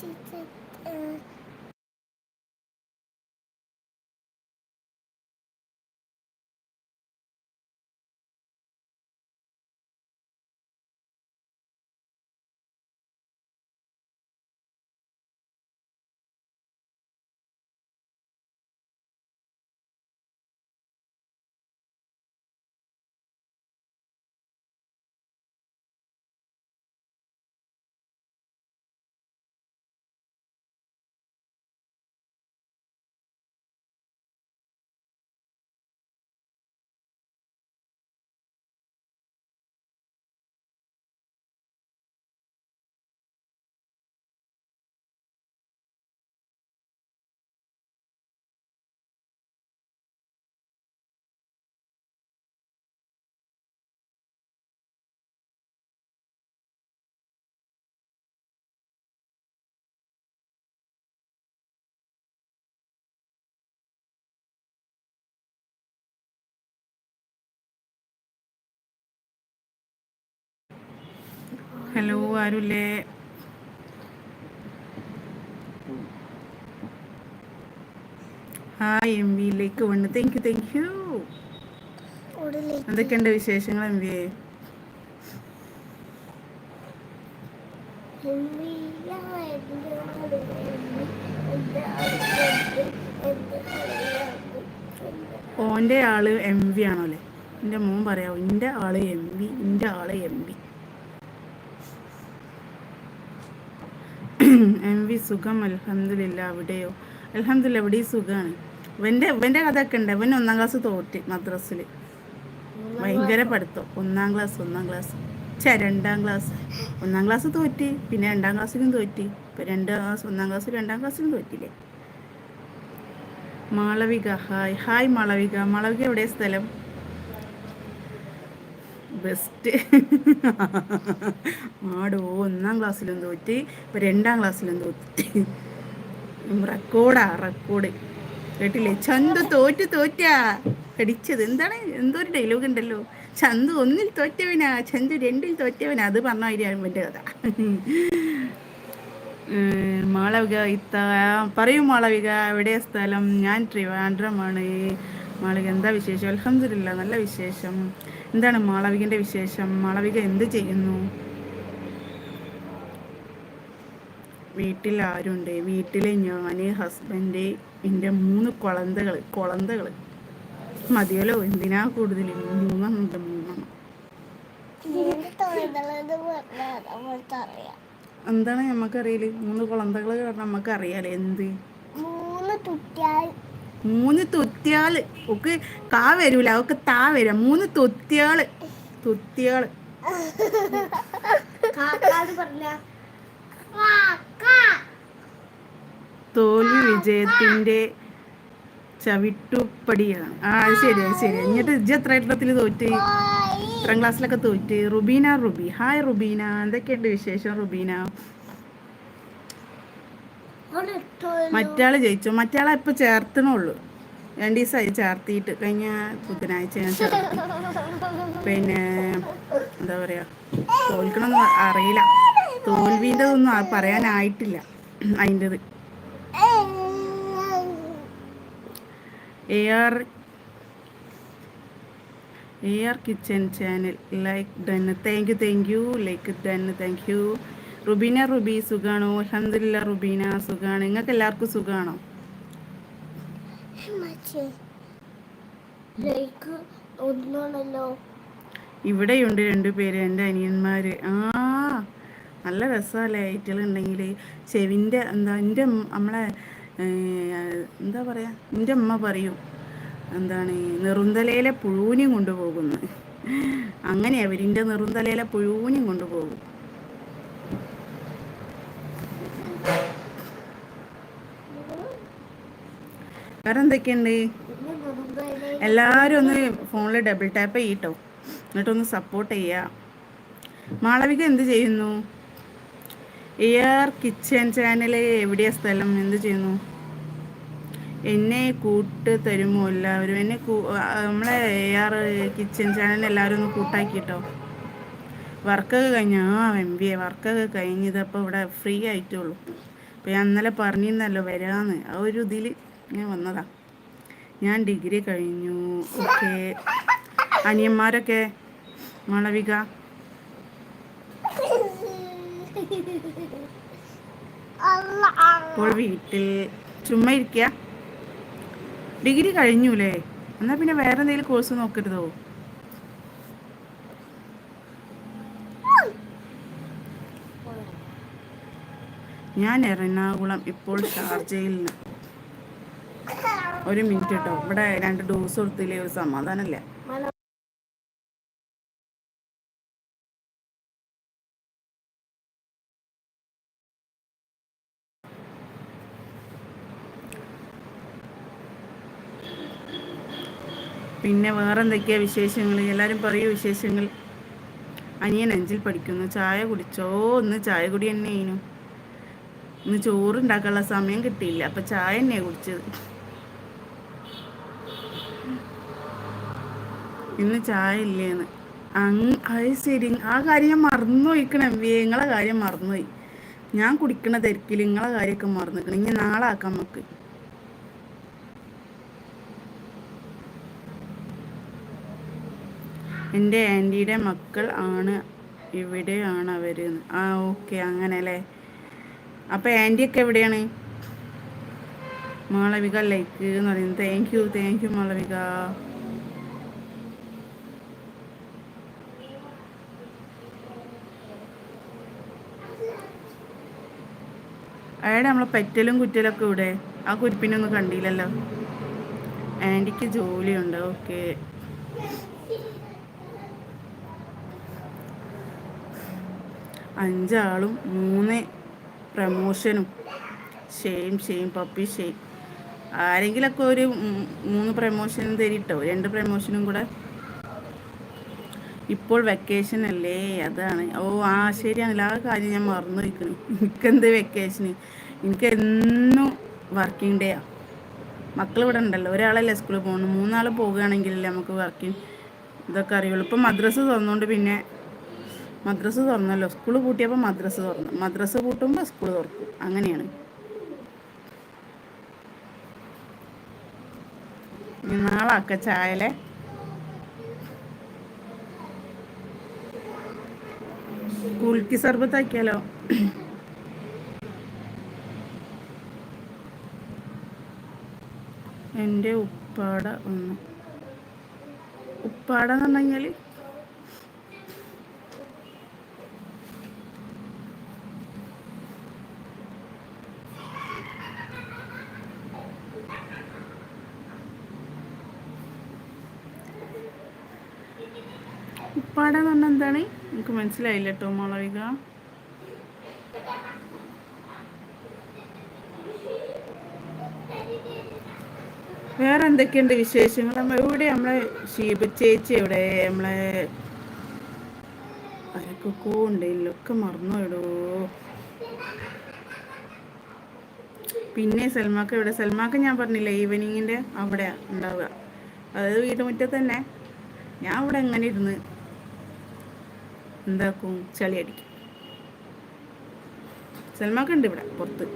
现在，嗯 hello ആരുല്ലേ? Hi M വിയിലേക്ക് വന്ന്. താങ്ക് യു താങ്ക് യു എന്തൊക്കെയുണ്ട് വിശേഷങ്ങൾ എം വി? ഓന്റെ ആൾ എം വി ആണോ അല്ലേ എന്റെ മോൻ പറയാമോ എന്റെ ആൾ എം വി എന്റെ ആൾ എം വി. എം വി സുഖം അലഹമില്ല അവിടെയോ? അലഹമില്ല എവിടെയും സുഖമാണ് ഇവന്റെ ഇവന്റെ കഥ ഒക്കെ ഉണ്ട്. ഇവൻ ഒന്നാം ക്ലാസ് തോറ്റ് മദ്രസിൽ ഭയങ്കര പഠിത്തം. ഒന്നാം ക്ലാസ് ഒന്നാം ക്ലാസ്. ചേ രണ്ടാം ക്ലാസ്. ഒന്നാം ക്ലാസ് തോറ്റി പിന്നെ രണ്ടാം ക്ലാസ്സിലും തോറ്റി. ഇപ്പം രണ്ടാം ക്ലാസ് ഒന്നാം ക്ലാസ് രണ്ടാം ക്ലാസ്സിലും തോറ്റില്ലേ? മാളവിക ഹായ്. ഹായ് മാളവിക. മാളവിക എവിടെ സ്ഥലം? ബെസ്റ്റ് ആടോ ഒന്നാം ക്ലാസ്സിലും തോറ്റി ഇപ്പം രണ്ടാം ക്ലാസ്സിലും തോറ്റി. റെക്കോർഡാ റെക്കോർഡ് കേട്ടില്ലേ? ചന്തു തോറ്റ് തോറ്റാ. കടിച്ചത്. എന്താണ്? എന്തോ ഒരു ഡയലോഗ് ഉണ്ടല്ലോ. ചന്തു ഒന്നിൽ തോറ്റവനാ ചന്തു രണ്ടിൽ തോറ്റവനാ. അത് പറഞ്ഞായിരുന്നു എന്റെ കഥ. മാളവിക ഇത്ത പറയൂ മാളവിക എവിടെ സ്ഥലം? ഞാൻ ട്രിവാൻഡ്രമാണ്. മാളവിക എന്താ വിശേഷം? അലഹമില്ല നല്ല വിശേഷം. എന്താണ് മാളവികന്റെ വിശേഷം? മാളവിക എന്ത് ചെയ്യുന്നു? വീട്ടിൽ ആരുണ്ട്? വീട്ടിൽ ഞാൻ ഹസ്ബൻഡ് എന്റെ മൂന്ന് കുളന്തകൾ കുളന്തകൾ മതിയല്ലോ എന്തിനാ കൂടുതൽ മൂന്നെണ്ണുണ്ട് മൂന്നെണ്ണം എന്താണ് നമുക്കറിയില്ല മൂന്ന് കുളന്തകൾ നമുക്ക് അറിയാലേ എന്ത്? മൂന്ന് തൊത്തിയാൾ. ഒക്കെ കാ വരൂല അവക്ക് താ വരാ. മൂന്ന് തുത്തിയാൾ. തുത്തിയാൾ. തോൽവി വിജയത്തിന്റെ ചവിട്ടുപടിയാണ്. ആ അത് ശരി അത് ശരി. എന്നിട്ട് ഇജ്ജ് എത്ര എണ്ണത്തിൽ തോറ്റ്? എത്രാം ക്ലാസ്സിലൊക്കെ തോറ്റ്? റുബീന റുബി. ഹായ് റുബീന. എന്തൊക്കെയുണ്ട് വിശേഷം റുബീന? മറ്റാൾ ജയിച്ചു. മറ്റാളെ ഇപ്പൊ ചേർത്തണുള്ളൂ രണ്ട് ദിവസമായി ചേർത്തിയിട്ട്. കഴിഞ്ഞ ബുധനാഴ്ച ഞാൻ ചേർത്തി. പിന്നെ എന്താ പറയാ തോൽക്കണമെന്ന് അറിയില്ല. തോൽവിന്റെ ഒന്നും പറയാനായിട്ടില്ല. അതിന്റെത് A R A R kitchen channel like done thank you thank you like done thank you Rubeena Rubi സുഖാണോ? അലഹമില്ല റുബീന സുഖാണ്. നിങ്ങൾക്ക് എല്ലാവർക്കും സുഖാണോ? ഇവിടെയുണ്ട് രണ്ടുപേര് എന്റെ അനിയന്മാര്. ആ നല്ല രസമല്ലേ? ഐറ്റലുണ്ടെങ്കിൽ ചെവിന്റെ എന്താ എന്റെ നമ്മളെ എന്താ പറയുക എന്റെ അമ്മ പറയും എന്താണ് നെറുന്തലയിലെ പുഴുവിനും കൊണ്ടുപോകുന്നു അങ്ങനെയാ അവരിന്റെ നെറുന്തലയിലെ പുഴുവിനും കൊണ്ടുപോകും. വേറെ എന്തൊക്കെയുണ്ട്? എല്ലാവരും ഒന്ന് ഫോണിൽ ഡബിൾ ടാപ്പ് ചെയ്യട്ടോ എന്നിട്ടൊന്ന് സപ്പോർട്ട് ചെയ്യുക മാളവിക എന്ത് ചെയ്യുന്നു? എയർ കിച്ചൻ ചാനൽ എവിടെയാ സ്ഥലം? എന്ത് ചെയ്യുന്നു? എന്നെ കൂട്ട് തരുമോ എല്ലാവരും? എന്നെ നമ്മളെ എയർ കിച്ചൻ ചാനൽ എല്ലാവരും ഒന്ന് കൂട്ടാക്കിട്ടോ വർക്കൊക്കെ കഴിഞ്ഞ. ആ എം ബി എ വർക്കൊക്കെ കഴിഞ്ഞതപ്പോൾ ഇവിടെ ഫ്രീ ആയിട്ടുള്ളൂ. അപ്പോൾ ഞാൻ ഇന്നലെ പറഞ്ഞിരുന്നല്ലോ വരാമെന്ന് ആ ഒരു ഇതിൽ ഞാൻ വന്നതാ. ഞാൻ ഡിഗ്രി കഴിഞ്ഞു. ഓക്കെ. അനിയന്മാരൊക്കെ മാളവിക. ഇപ്പോൾ വീട്ടിൽ ചുമ്മാ ഇരിക്കുക ഡിഗ്രി കഴിഞ്ഞൂലേ? എന്നാൽ പിന്നെ വേറെ എന്തെങ്കിലും കോഴ്സ് നോക്കരുതോ? ഞാൻ എറണാകുളം ഇപ്പോൾ ഷാർജയിൽ ഒരു മിനിറ്റ് കേട്ടോ. ഇവിടെ രണ്ട് ഡോസ് കൊടുത്തില്ലേ ഒരു സമാധാനമില്ല. പിന്നെ വേറെ എന്തൊക്കെയാ വിശേഷങ്ങൾ? എല്ലാവരും പറയൂ വിശേഷങ്ങൾ. അനിയൻ അഞ്ചിൽ പഠിക്കുന്നു. ചായ കുടിച്ചോ? ഒന്ന് ചായ കുടി തന്നെ ഇന്ന് ചോറുണ്ടാക്കാനുള്ള സമയം കിട്ടിയില്ല. അപ്പം ചായ തന്നെയാണ് കുടിച്ചത്. ഇന്ന് ചായ ഇല്ലേന്ന് അങ് അത് ശരി. ആ കാര്യം മറന്നു പോയിക്കണം നിങ്ങളെ കാര്യം മറന്നുപോയി. ഞാൻ കുടിക്കണ തിരക്കിൽ നിങ്ങളെ കാര്യമൊക്കെ മറന്നിക്കണം. ഇനി നാളെ ആക്കാം നമുക്ക്. എന്റെ ആന്റിയുടെ മക്കൾ ആണ് ഇവിടെയാണ് അവർ ആ ഓക്കെ. അങ്ങനെ അല്ലേ അപ്പോൾ ആന്റിയൊക്കെ എവിടെയാണ്? മാളവിക ലൈക്ക് എന്ന് പറയുന്നത് thank you thank you Malavika. അയാളുടെ നമ്മളെ പെറ്റലും കുറ്റലൊക്കെ ഇവിടെ ആ കുരിപ്പിനൊന്നും കണ്ടില്ലല്ലോ. ആന്റിക്ക് ജോലിയുണ്ട്. ഓക്കെ അഞ്ചാളും മൂന്ന് പ്രമോഷനും ഷെയിം ഷെയിം പപ്പി ഷെയിം ആരെങ്കിലൊക്കെ ഒരു മൂന്ന് പ്രമോഷനും തരിട്ടോ? രണ്ട് പ്രമോഷനും കൂടെ? ഇപ്പോൾ വെക്കേഷൻ അല്ലേ? അതാണ്. ഓ ആ ശരിയാണല്ലോ. ആ കാര്യം ഞാൻ മറന്നു വയ്ക്കുന്നു എനിക്കെന്ത് വെക്കേഷന് എനിക്ക് എന്നും വർക്കിംഗ് ഡേ ആ. മക്കൾ ഇവിടെ ഉണ്ടല്ലോ. ഒരാളല്ലേ സ്കൂളിൽ പോകണം മൂന്നാൾ പോകുകയാണെങ്കിലല്ലേ നമുക്ക് വർക്കിംഗ് ഇതൊക്കെ അറിയുള്ളൂ. ഇപ്പം മദ്രസ് തുറന്നുകൊണ്ട് പിന്നെ മദ്രസ് തുറന്നല്ലോ. സ്കൂൾ പൂട്ടിയപ്പോൾ മദ്രസ് തുറന്നു. മദ്രസ് പൂട്ടുമ്പോൾ സ്കൂൾ തുറക്കും. അങ്ങനെയാണ്. നാളാക്ക ചായലെ. കുൽക്കി സർബത്താക്കിയാലോ? എന്റെ ഉപ്പാട ഒന്ന്. ഉപ്പാട എന്ന് പറഞ്ഞു കഴിഞ്ഞാൽ ഉപ്പാടെന്ന് പറഞ്ഞാൽ എന്താണ്? എനിക്ക് മനസ്സിലായില്ല കേട്ടോ മുളവിക. വേറെ എന്തൊക്കെയുണ്ട് വിശേഷങ്ങൾ? നമ്മൾ ഇവിടെ നമ്മളെ ഷീബ ചേച്ചി എവിടെ? നമ്മളെ അരക്കൊക്കെ ഉണ്ട്. ഒക്കെ മറന്നു പിന്നെ സൽമാക്ക് ഇവിടെ സൽമാക്ക് ഞാൻ പറഞ്ഞില്ല ഈവനിങ്ങിന്റെ അവിടെ ഉണ്ടാവുക. അതായത് വീട്ടുമുറ്റത്ത് തന്നെ. ഞാൻ ഇവിടെ എങ്ങനെ ഇരുന്ന് എന്താക്കും? ചളി അടിക്കും. സൽമാക്ക് ഉണ്ട് ഇവിടെ പുറത്ത്.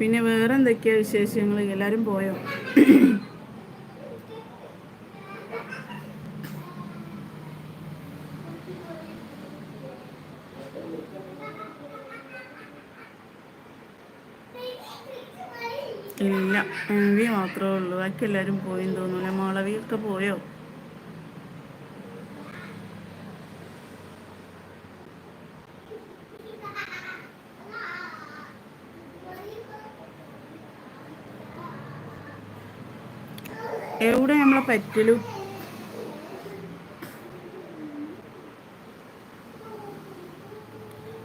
പിന്നെ വേറെ എന്തൊക്കെയാ വിശേഷങ്ങൾ? എല്ലാരും പോയോ ഇല്ല എം വി മാത്രമേ ഉള്ളൂ ബാക്കി എല്ലാവരും പോയെന്ന് തോന്നുന്നു. മാളവിയൊക്കെ പോയോ? എവിടെ നമ്മളെ പറ്റലു?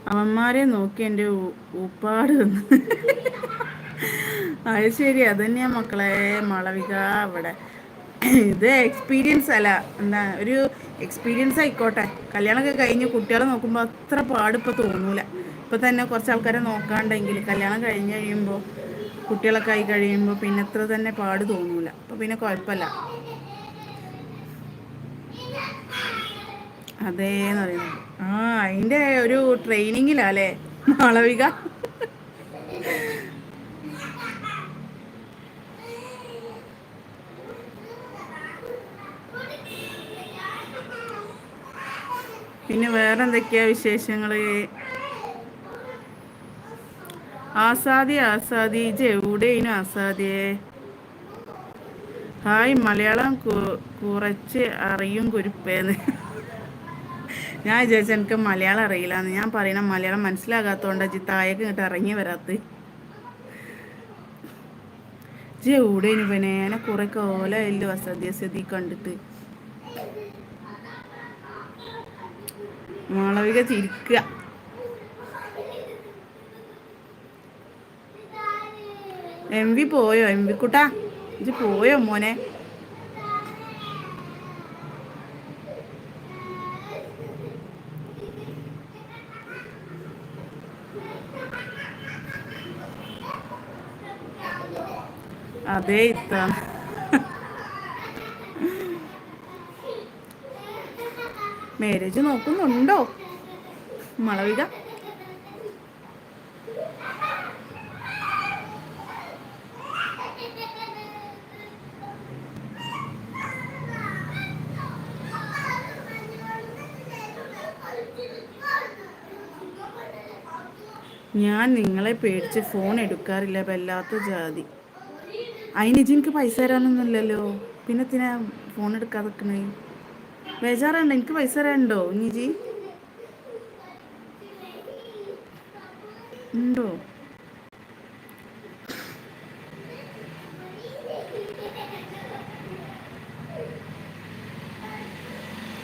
അവന്മാരെ നോക്കി എന്റെ ഉപ്പാട് അത് ശരി അത് തന്നെയാ മക്കളെ മളവിക അവിടെ. ഇത് എക്സ്പീരിയൻസ് അല്ല എന്താ ഒരു എക്സ്പീരിയൻസ് ആയിക്കോട്ടെ. കല്യാണമൊക്കെ കഴിഞ്ഞ് കുട്ടികളെ നോക്കുമ്പോൾ അത്ര പാടിപ്പോൾ തോന്നൂല. ഇപ്പോൾ തന്നെ കുറച്ച് ആൾക്കാരെ നോക്കാണ്ടെങ്കിൽ കല്യാണം കഴിഞ്ഞ് കഴിയുമ്പോൾ കുട്ടികളൊക്കെ ആയി കഴിയുമ്പോൾ പിന്നെ അത്ര തന്നെ പാട് തോന്നൂല. അപ്പോൾ പിന്നെ കുഴപ്പമില്ല. അതേന്ന് പറയുന്നത്. ആ അതിന്റെ ഒരു ട്രെയിനിങ്ങിലാ അല്ലേ മാളവിക? പിന്നെ വേറെ എന്തൊക്കെയാ വിശേഷങ്ങൾ ആസാദി ആസാദി ഇജ് എവിടെയും ആസാദിയെ ഹായ് മലയാളം കുറച്ച് അറിയും കുരുപ്പേന്ന്. ഞാൻ വിചാരിച്ച എനിക്ക് മലയാളം അറിയില്ല ഞാൻ പറയണ മലയാളം മനസ്സിലാകാത്തതുകൊണ്ട് ജി താഴേക്ക് ഇങ്ങോട്ട് ഇറങ്ങി വരാത്ത. ജി എവിടെയും പിന്നെ എന്നെ കുറെ അസദ്യ സ്ഥിതി കണ്ടിട്ട്. മാളവിക ചിരിക്കുക എം വി പോയോ? എം വി കുട്ടാ ഇത് പോയോ മോനെ? അതെ ഇത്ത മാരേജ് നോക്കുന്നുണ്ടോ? മളവിക? ഞാൻ നിങ്ങളെ പേടിച്ച് ഫോൺ എടുക്കാറില്ല വല്ലാത്ത ജാതി. അതിന് എനിക്ക് പൈസ തരാനൊന്നുമില്ലല്ലോ. പിന്നെ തിന ഫോൺ എടുക്കാതെ നിൽക്കണേ ബേജാറുണ്ട് എനിക്ക് പൈസ തരാനുണ്ടോ ഇനിജി ഉണ്ടോ?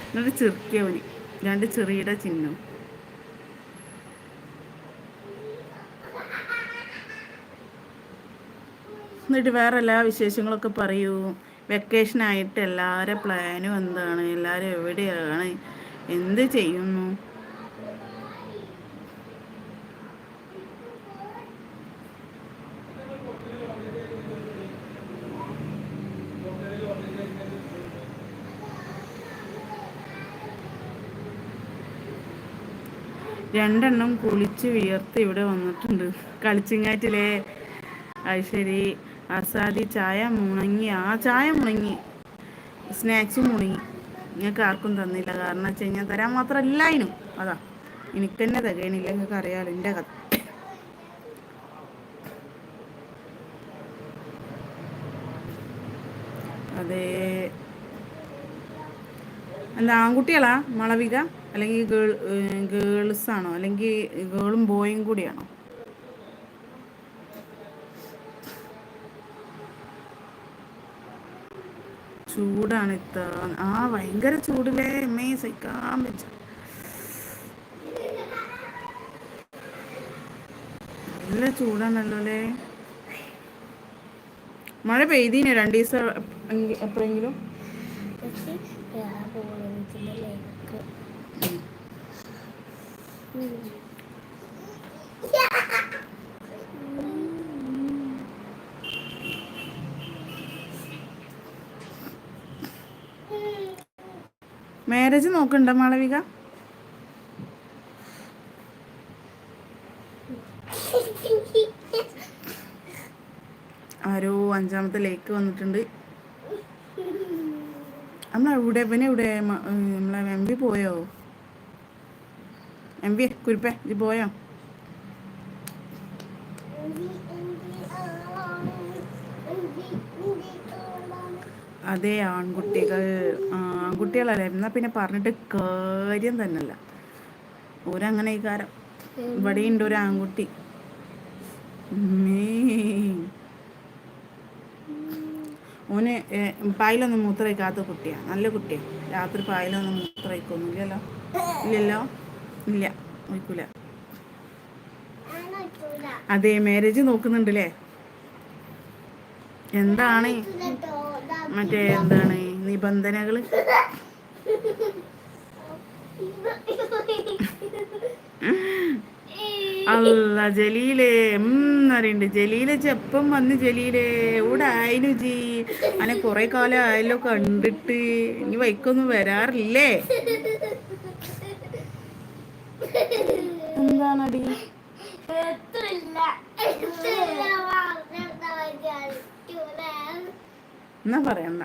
എന്നിട്ട് ചെറുക്കിയവന് രണ്ട് ചെറിയുടെ ചിഹ്നം. എന്നിട്ട് വേറെ എല്ലാ വിശേഷങ്ങളൊക്കെ പറയൂ. വെക്കേഷനായിട്ട് എല്ലാവരുടെ പ്ലാനും എന്താണ്? എല്ലാവരും എവിടെയാണ്? എന്ത് ചെയ്യുന്നു? രണ്ടെണ്ണം കുളിച്ച് വിയർത്ത് ഇവിടെ വന്നിട്ടുണ്ട്. കളിച്ചിങ്ങാറ്റിലെ. അത് ശരി. അസാദി ചായ മുണങ്ങി. ആ ചായ മുണങ്ങി. സ്നാക്സും മുണങ്ങി. നിങ്ങൾക്ക് ആർക്കും തന്നില്ല. കാരണം വെച്ച് കഴിഞ്ഞാൽ തരാൻ മാത്രമല്ല അതിനും. അതാ. എനിക്ക് തന്നെ തകയണില്ല. നിങ്ങൾക്ക് അറിയാമല്ലോ എന്റെ കഥ. അതെ. എന്താ ആൺകുട്ടികളാ? മളവിക? അല്ലെങ്കിൽ ഗേൾ ഗേൾസ് ആണോ അല്ലെങ്കിൽ ഗേളും ബോയും കൂടിയാണോ? ചൂടാണ് ഇത്ത ആ ഭയങ്കര ചൂടിലേ എമ്മയെ സഹിക്കാൻ പറ്റ നല്ല ചൂടാണല്ലോ അല്ലേ? മഴ പെയ്തീനെ രണ്ടു ദിവസം എപ്പോഴെങ്കിലും? മാരേജ് നോക്കണ്ട മാളവിക. ആരോ അഞ്ചാമത്തെ ലേക്ക് വന്നിട്ടുണ്ട്. നമ്മളെവിടെ പിന്നെ എവിടെ? നമ്മളെ എം വി പോയോ? എം വി കുരുപ്പേ ഇത് പോയോ? അതെ ആൺകുട്ടികൾ. ആൺകുട്ടികളല്ലേ എന്നാൽ പിന്നെ പറഞ്ഞിട്ട് കാര്യം തന്നെയല്ല. ഓരങ്ങനെ ഈ കാരം ഇവിടെ ഉണ്ട് ഒരു ആൺകുട്ടി. ഓന് പായലൊന്നും മൂത്രയിക്കാത്ത കുട്ടിയാണ് നല്ല കുട്ടിയാ. രാത്രി പായലൊന്നും മൂത്രയിക്കൊന്നും ഇല്ലല്ലോ? ഇല്ലല്ലോ ഇല്ല. ഒഴിക്കൂല. അതെ മാരേജ് നോക്കുന്നുണ്ടല്ലേ? എന്താണ്? മറ്റേ എന്താണ്? നിബന്ധനകൾ. അല്ല ജലീലേ എന്നറിയണ്ട്. ജലീല ചെപ്പം വന്ന് ജലീലേ ഇവിടെ ആയിനു ജി അനെ കുറെ കാലം ആയല്ലോ കണ്ടിട്ട്. ഇനി വൈക്കൊന്നും വരാറില്ലേ? എന്താണടി? എന്നാ പറയണ്ട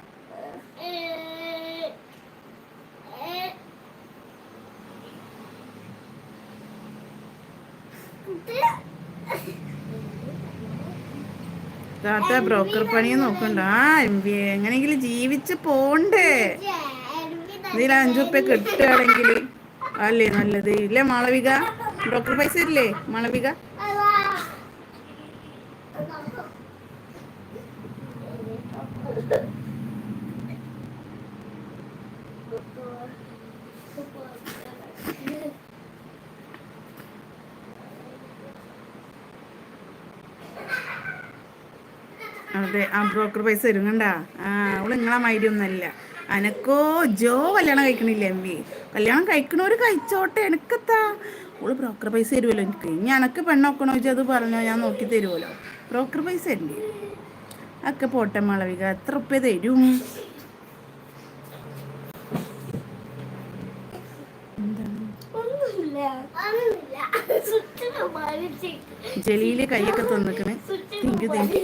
താത്ത ബ്രോക്കർ പണി നോക്കണ്ട. ആ എം ബി എ എങ്ങനെയെങ്കിലും ജീവിച്ച് പോണ്ടേ. ഇതിൽ അഞ്ചു റുപ്യ കിട്ടുകയാണെങ്കിൽ. അല്ലേ നല്ലത്. ഇല്ലേ മാളവിക? ബ്രോക്കർ പൈസ ഇല്ലേ മാളവിക? അതെ ആ ബ്രോക്കർ പൈസ തരുന്നുണ്ടാ ആ അവൾ നിങ്ങളെ മൈഡി ഒന്നല്ല അനക്കോ ജോ കല്യാണം കഴിക്കണില്ല എം വി കല്യാണം കഴിക്കണോര് കഴിച്ചോട്ടെ എനക്കെത്താ അവൾ ബ്രോക്കർ പൈസ തരുമല്ലോ എനിക്ക് ഇനി എനക്ക് പെണ്ണൊക്കണോ വെച്ചാൽ അത് പറഞ്ഞോ ഞാൻ നോക്കി തരുമല്ലോ ബ്രോക്കർ പൈസ തരണ്ടേ ഒക്കെ പോട്ടെ മാളവിക. എത്ര ഉപ്പ തരും? ജലീൽ കൈയൊക്കെ തന്നിക്കണ്. തിങ്ക് തിങ്ക്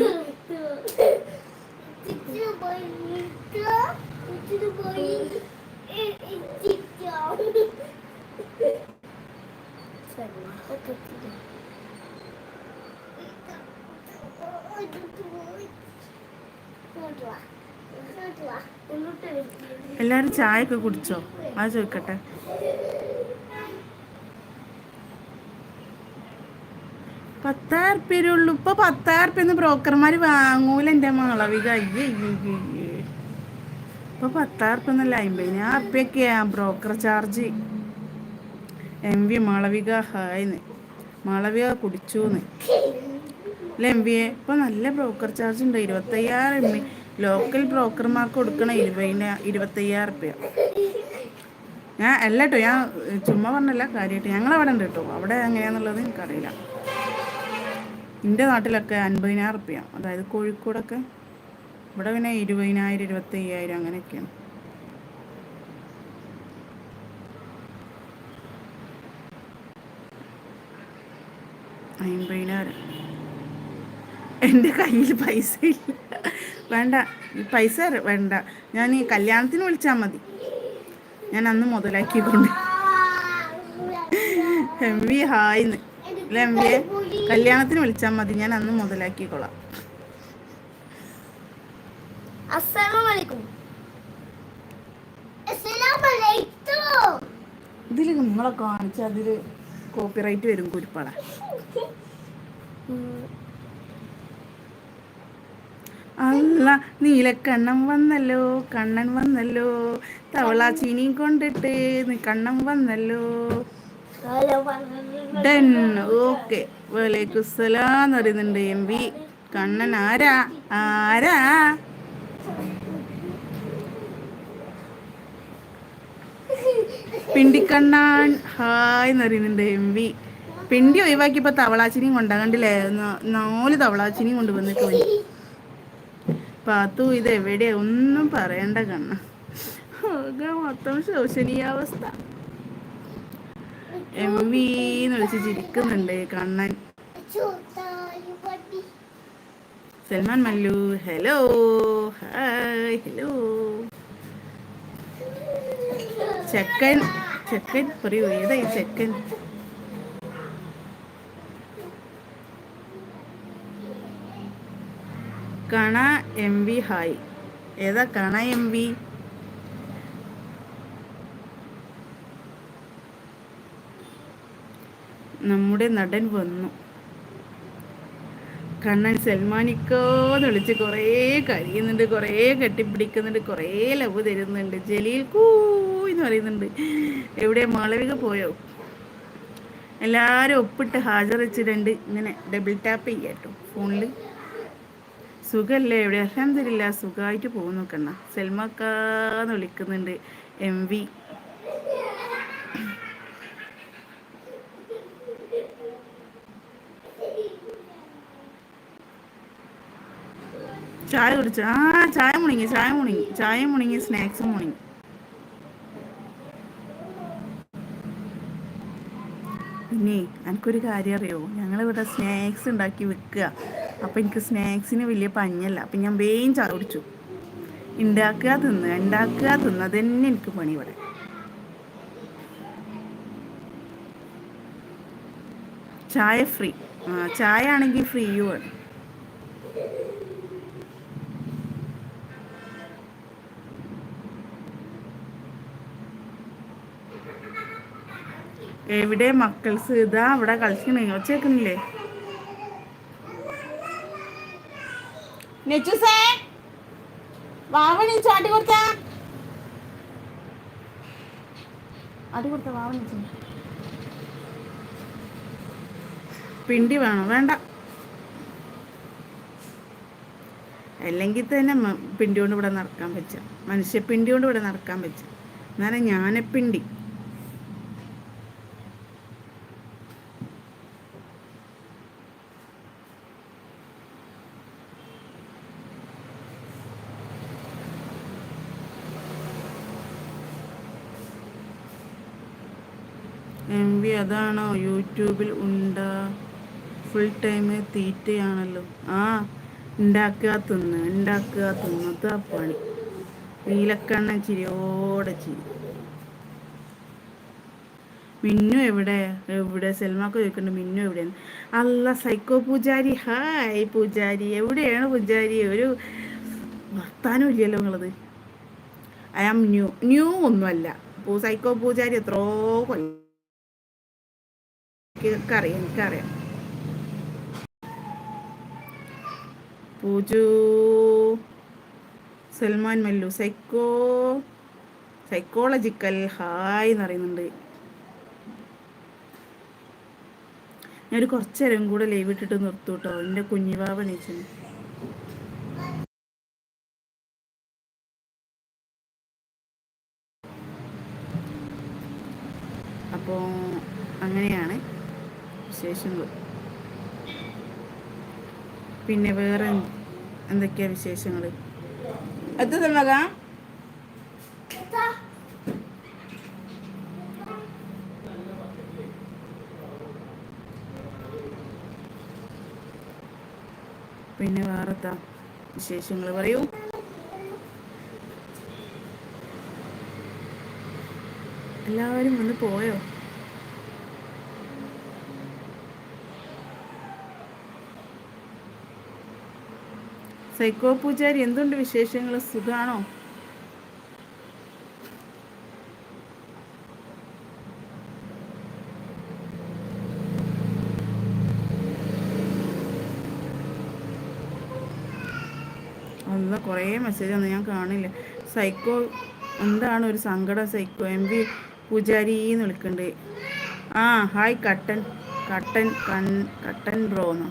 എല്ലാരും ചായ ഒക്കെ കുടിച്ചോ? അത് ചോദിക്കട്ടെ. പത്തായിരം റുപ്യ ഉള്ളൂ. ഇപ്പൊ പത്തായിരം റുപ്യ ബ്രോക്കർമാര് വാങ്ങൂല എന്റെ മാളവിക. ഇപ്പൊ പത്തായിരം റുപ്യ ഒന്നല്ല അമ്പതിനായിരം റുപ്യൊക്കെയാ broker charge M V Malavika ഹായ്ന്ന് Malavika കുടിച്ചൂന്ന്. അല്ല എം വി എ ഇപ്പൊ നല്ല ബ്രോക്കർ ചാർജ് ഉണ്ട്. ഇരുപത്തയ്യായിരം എം വി ലോക്കൽ ബ്രോക്കർമാർക്ക് കൊടുക്കണ ഇരുപതിന ഇരുപത്തയ്യായിരം ഞാൻ അല്ല കേട്ടോ ഞാൻ ചുമ്മാ പറഞ്ഞല്ല കാര്യമായിട്ട് ഞങ്ങൾ അവിടെ ഉണ്ട് കേട്ടോ അവിടെ എങ്ങനെയാന്നുള്ളത് എനിക്കറിയില്ല. എന്റെ നാട്ടിലൊക്കെ അൻപതിനായിരം റുപ്യ. അതായത് കോഴിക്കോടൊക്കെ ഇവിടെ പിന്നെ ഇരുപതിനായിരം ഇരുപത്തി അയ്യായിരം അങ്ങനെയൊക്കെയാണ്. അമ്പതിനായിരം എന്റെ കയ്യിൽ പൈസ ഇല്ല. വേണ്ട പൈസ വേണ്ട. ഞാൻ ഈ കല്യാണത്തിന് വിളിച്ചാൽ മതി. ഞാൻ അന്ന് മുതലാക്കിക്കൊണ്ട്. എം വി ഹായ്ന്ന് അല്ല എം കല്യാണത്തിന് വിളിച്ചാൽ മതി. ഞാൻ അന്ന് മുതലാക്കിക്കോളാം. ഇതിൽ നമ്മളെ കാണിച്ച അതിൽ കോപ്പിറൈറ്റ് വരും കുരിപ്പാട. അല്ല നീലക്കണ്ണൻ വന്നല്ലോ കണ്ണൻ വന്നല്ലോ തവളാ ചീനിയും കൊണ്ടിട്ട് കണ്ണൻ വന്നല്ലോ. ഓക്കെ. വലൈക്കുസലാന്ന് പറയുന്നുണ്ട് എം വി. കണ്ണൻ ആരാ? ആരാ? പിണ്ടിക്കണ്ണാൻ. ഹായ് എന്ന് പറയുന്നുണ്ട് എം വി. പിണ്ടി ഒഴിവാക്കിയപ്പോ തവളാച്ചിനിയും കൊണ്ടാ കണ്ടില്ലേ നാല് തവളാച്ചിനിയും കൊണ്ട് പോയി. പാത്തു ഇത് എവിടെയാ ഒന്നും പറയണ്ട കണ്ണ. മൊത്തം ശോചനീയാവസ്ഥ എം വി എന്ന് വിളിച്ച് Kannan. Salman Mallu hello hi hello. ചെക്കൻ ചെക്കൻ പറയൂ ഏതായി ചെക്കൻ? കണ എം വി ഹായ്. ഏതാ കണ എം വി നമ്മുടെ നടൻ വന്നു. കണ്ണൻ സൽമാനിക്കോ എന്ന് വിളിച്ച് കുറേ കരിയുന്നുണ്ട് കുറേ കെട്ടിപ്പിടിക്കുന്നുണ്ട് കുറേ ലവ് തരുന്നുണ്ട്. ജലീൽ കൂ എന്ന് പറയുന്നുണ്ട്. എവിടെ മാളവിക പോയോ? എല്ലാവരും ഒപ്പിട്ട് ഹാജർ വെച്ചിട്ടുണ്ട് ഇങ്ങനെ ഡബിൾ ടാപ്പ് ചെയ്യാട്ടോ ഫോണിൽ സുഖമല്ലേ എവിടെ? അലഹമില്ല സുഖമായിട്ട് പോകുന്നു കണ്ണ. സെൽമക്കാന്ന് വിളിക്കുന്നുണ്ട് എം വി. ചായ കുടിച്ചു? ആ ചായ മുണിങ്ങി ചായ മുണിങ്ങി ചായ മുണിങ്ങി സ്നാക്സ് മുണിങ്ങി. പിന്നെ എനിക്കൊരു കാര്യം അറിയോ? ഞങ്ങളിവിടെ സ്നാക്സ് ഉണ്ടാക്കി വിൽക്കുക അപ്പം എനിക്ക് സ്നാക്സിന് വലിയ പഞ്ഞല്ല. അപ്പം ഞാൻ വേഗം ചായ കുടിച്ചു. ഉണ്ടാക്കുക തിന്ന് ഉണ്ടാക്കുക തിന്ന്. അതന്നെ എനിക്ക് പണി ഇവിടെ. ചായ ഫ്രീ. ചായ ആണെങ്കിൽ ഫ്രീയും ഫ്രീയുമാണ് എവിടെ മക്കൾസ് ഇതാ അവിടെ കളിക്കണേ? വാവണി ചാട്ടി കൊടുത്ത. അടി കൊടുത്ത വാവണി പിണ്ടി വേണോ? വേണ്ട. അല്ലെങ്കിൽ തന്നെ പിണ്ടി കൊണ്ട് ഇവിടെ നടക്കാൻ പറ്റ മനുഷ്യപ്പിണ്ടി കൊണ്ട് ഇവിടെ നടക്കാൻ പറ്റ എന്നാലും ഞാനപ്പിണ്ടി എം വി അതാണോ യൂട്യൂബിൽ ഉണ്ടാ. ഫുൾ ടൈം തീറ്റയാണല്ലോ. ആ ഉണ്ടാക്കുക തിന്ന് ഉണ്ടാക്കുക തിന്നത്തെ പണി. നീലക്കണ്ണ ചിരിയോടെ ചിരി. മിന്നു എവിടെ? എവിടെ? സെൽമാക്ക് ചോദിക്കുന്നുണ്ട് മിന്നു എവിടെയാണ്? അല്ല സൈക്കോ പൂജാരി. ഹായ് പൂജാരി. എവിടെയാണ് പൂജാരി? ഒരു വർത്താനം ഇല്ലല്ലോ നിങ്ങളത്. ഐ ആം ന്യൂ ന്യൂ ഒന്നുമല്ല. സൈക്കോ പൂജാരി എത്രയോ കൊല്ലം എനിക്കറിയാം എനിക്കറിയാം. Pooju. Salman Mallu. Psycho. Psychological hi എന്ന് പറയുന്നുണ്ട്. ഞാനൊരു കുറച്ച് നേരം കൂടെ ലൈവ് ഇട്ടിട്ട് നിർത്തൂട്ടോ. എന്റെ കുഞ്ഞിവാവ നീച്ചു അപ്പോൾ അങ്ങനെയാണ് വിശേഷങ്ങൾ? പിന്നെ വേറെ എന്തൊക്കെയാ വിശേഷങ്ങൾ എത്ര മക പിന്നെ വേറെത്താ വിശേഷങ്ങൾ പറയൂ. എല്ലാവരും ഒന്ന് പോയോ? സൈക്കോ പൂജാരി എന്തുണ്ട് വിശേഷങ്ങൾ സുഖാണോ? എന്താ കുറേ മെസ്സേജ് ഒന്നും ഞാൻ കാണില്ല. സൈക്കോ എന്താണ് ഒരു സങ്കടം? സൈക്കോ എം വി പൂജാരി എന്ന് വിളിക്കണ്ടേ. ആ ഹായ് കട്ടൻ കട്ടൻ കൺ കട്ടൻ ബ്രോന്നോ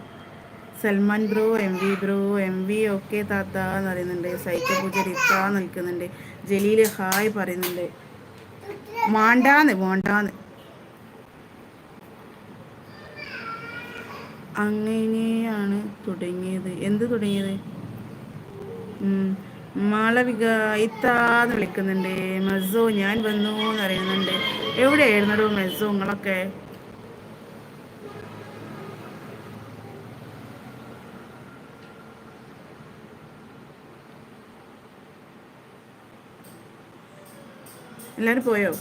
Salman bro M V bro M V okay താത്ത എന്ന് പറയുന്നുണ്ട്. സൈക്കിൾ പൂജ റിത്ത നിൽക്കുന്നുണ്ട്. ജലീൽ ഹായ് പറയുന്നുണ്ട്. മാണ്ടാന്ന് മാണ്ടാന്ന്. അങ്ങനെയാണ് തുടങ്ങിയത്. എന്ത് തുടങ്ങിയത്? മാളവിക ഇത്താന്ന് വിളിക്കുന്നുണ്ട്. മെസ്സോ ഞാൻ വന്നു എന്ന് പറയുന്നുണ്ട്. എവിടെയായിരുന്നടോ മെസ്സോ നിങ്ങളൊക്കെ? എല്ലാവരും പോയോ?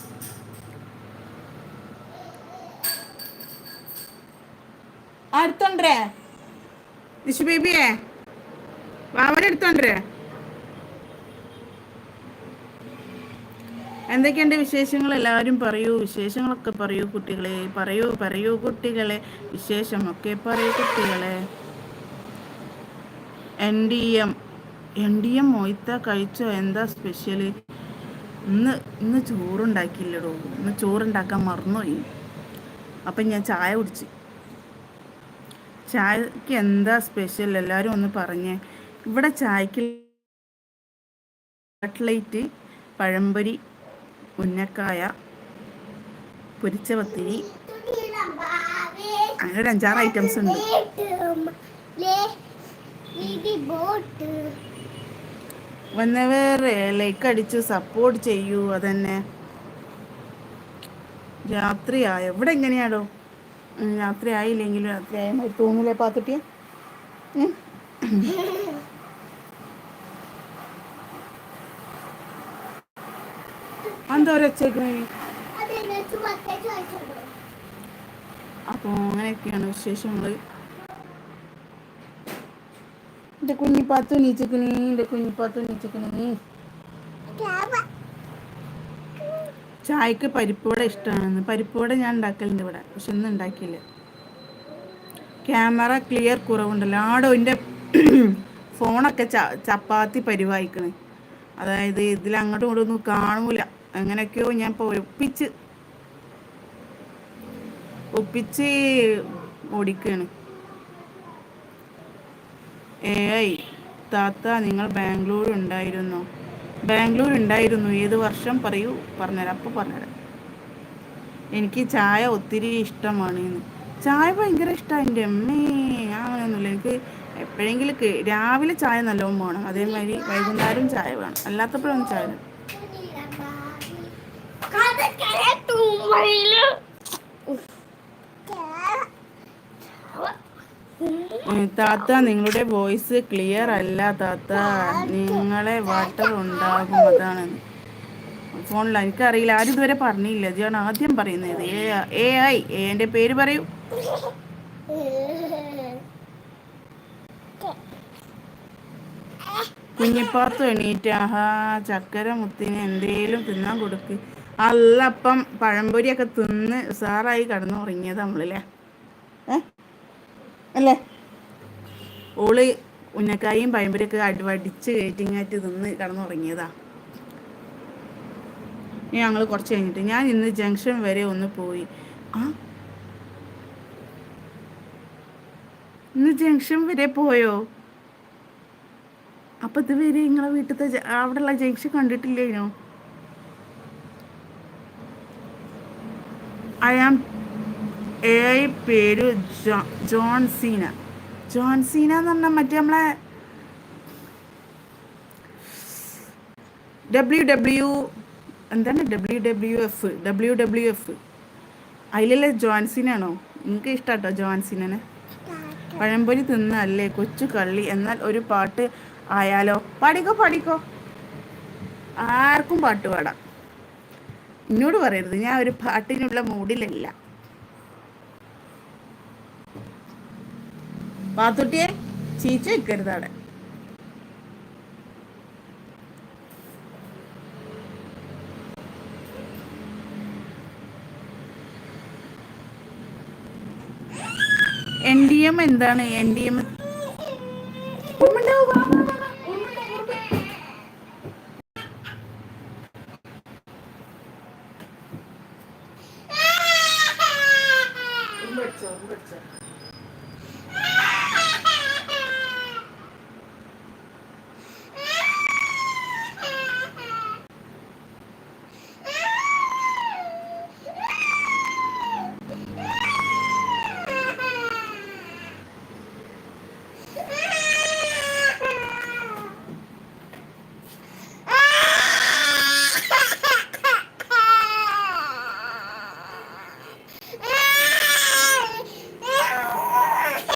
അടുത്തോണ്ടേ? നിഷു ബേബിയെ? വാവരെടുത്തോണ്ടേ എന്തൊക്കെയുണ്ട് വിശേഷങ്ങൾ? എല്ലാവരും പറയൂ. വിശേഷങ്ങളൊക്കെ പറയൂ കുട്ടികളെ. പറയൂ പറയൂ കുട്ടികളെ. വിശേഷമൊക്കെ പറയൂ കുട്ടികളെ. N D M N D M മൊയ്ത്ത കഴിച്ചോ? എന്താ സ്പെഷ്യൽ ഇന്ന് ഇന്ന് ചോറുണ്ടാക്കിയില്ലടോ ഇന്ന് ചോറുണ്ടാക്കാൻ മറന്നുപോയി അപ്പം ഞാൻ ചായ കുടിച്ച് ചായക്ക് എന്താ സ്പെഷ്യൽ എല്ലാവരും ഒന്ന് പറഞ്ഞേ ഇവിടെ ചായക്ക് കട്ട്ലൈറ്റ് പഴംപൊരി ഉന്നക്കായ പൊരിച്ച പത്തിരി അങ്ങനെ അഞ്ചാറ് ഐറ്റംസ് ഉണ്ട് വന്നവർ ലൈക്ക് അടിച്ച് സപ്പോർട്ട് ചെയ്യൂ അതന്നെ. രാത്രിയായ? ഇവിടെ എങ്ങനെയാടോ? രാത്രി ആയില്ലെങ്കിലും രാത്രി ആയ മാതിരി തോന്നൂലേ പാത്തുട്ടിയെ. എന്താ ഒരു അപ്പോൾ അങ്ങനെയൊക്കെയാണ് വിശേഷങ്ങൾ എന്റെ കുഞ്ഞിപ്പാത്തു இந்த குஞ்சு பார்த்து നീച്ചക്കണേ ചായക്ക് പരിപ്പുവട ഇഷ്ടമാണെന്ന് പരിപ്പുവട ഞാൻ ഉണ്ടാക്കലുണ്ട് ഇവിടെ പക്ഷെ ഇന്ന് ഉണ്ടാക്കിയില്ല. ക്യാമറ ക്ലിയർ കുറവുണ്ടല്ലോ. ആടോ എന്റെ ഫോണൊക്കെ ച ചപ്പാത്തി പരിവായിക്കണേ. അതായത് ഇതിൽ അങ്ങോട്ടും ഇങ്ങോട്ടും ഒന്നും കാണൂല. അങ്ങനെയൊക്കെയോ ഞാൻ ഇപ്പോൾ ഒപ്പിച്ച് ഒപ്പിച്ച് ഓടിക്കുകയാണ് ഏയ് താത്ത നിങ്ങൾ ബാംഗ്ലൂർ ഉണ്ടായിരുന്നു? ബാംഗ്ലൂർ ഉണ്ടായിരുന്നു. ഏത് വർഷം? പറയൂ. പറഞ്ഞുതരാം. അപ്പോൾ പറഞ്ഞുതരാം. എനിക്ക് ചായ ഒത്തിരി ഇഷ്ടമാണ് എന്ന്. ചായ ഭയങ്കര ഇഷ്ടമാണ് എന്റെ അമ്മേ. അങ്ങനെയൊന്നുമില്ല. എനിക്ക് എപ്പോഴെങ്കിലും രാവിലെ ചായ നല്ലോണം വേണം. അതേമാതിരി വൈകുന്നേരം ചായ വേണം. അല്ലാത്തപ്പോഴൊന്നും ചായ വേണം. താത്ത നിങ്ങളുടെ വോയിസ് ക്ലിയർ അല്ല താത്ത. നിങ്ങളെ വാട്ടർ ഉണ്ടാകും അതാണ്. ഫോണിൽ എനിക്കറിയില്ല ആരും ഇതുവരെ പറഞ്ഞില്ല. ഇതാണ് ആദ്യം പറയുന്നത്. എ ഐ എന്റെ പേര് പറയൂ. കുഞ്ഞിപ്പാത്തു എണീറ്റ് ആഹാ ചക്കര മുത്തിന് എന്തേലും തിന്നാൻ കൊടുക്ക്. അല്ലപ്പം പഴംപൊരിയൊക്കെ തിന്ന് സാറായി കടന്നു ഉറങ്ങിയത് നമ്മളല്ലേ ഏ? അല്ലേ? ഓൾ ഉന്നക്കായും പഴമ്പരൊക്കെ അടിവടിച്ച് കയറ്റിങ്ങാറ്റ് തിന്ന് കടന്നുറങ്ങിയതാ. ഞങ്ങൾ കുറച്ച് കഴിഞ്ഞിട്ട് ഞാൻ ഇന്ന് ജംഗ്ഷൻ വരെ ഒന്ന് പോയി. ആ? ഇന്ന് ജംഗ്ഷൻ വരെ പോയോ? അപ്പൊ ഇതുവരെ നിങ്ങളെ വീട്ടിലത്തെ അവിടെ അവിടെയുള്ള ജംഗ്ഷൻ കണ്ടിട്ടില്ലേനോ? ഐ ആം എ ഐ പേര് Jo- John Cena. John Cena എന്ന് പറഞ്ഞാൽ മറ്റേ നമ്മളെ ഡബ്ല്യു ഡബ്ല്യു എന്താണ് W W F W W F അതിലല്ലേ ജോൺസിനാണോ എനിക്ക് ഇഷ്ടാട്ടോ ജോൺസിനെ പഴംപൊരി തിന്നല്ലേ കൊച്ചു കള്ളി. എന്നാൽ ഒരു പാട്ട് ആയാലോ? പാടിക്കോ പാടിക്കോ. ആർക്കും പാട്ട് പാടാം. എന്നോട് പറയരുത്. ഞാൻ ഒരു പാട്ടിനുള്ള മൂഡിലല്ല. പാത്തുട്ടിയെ ചീച്ച വെക്കരുത് അവിടെ. എൻ ഡി എം എന്താണ്? N D M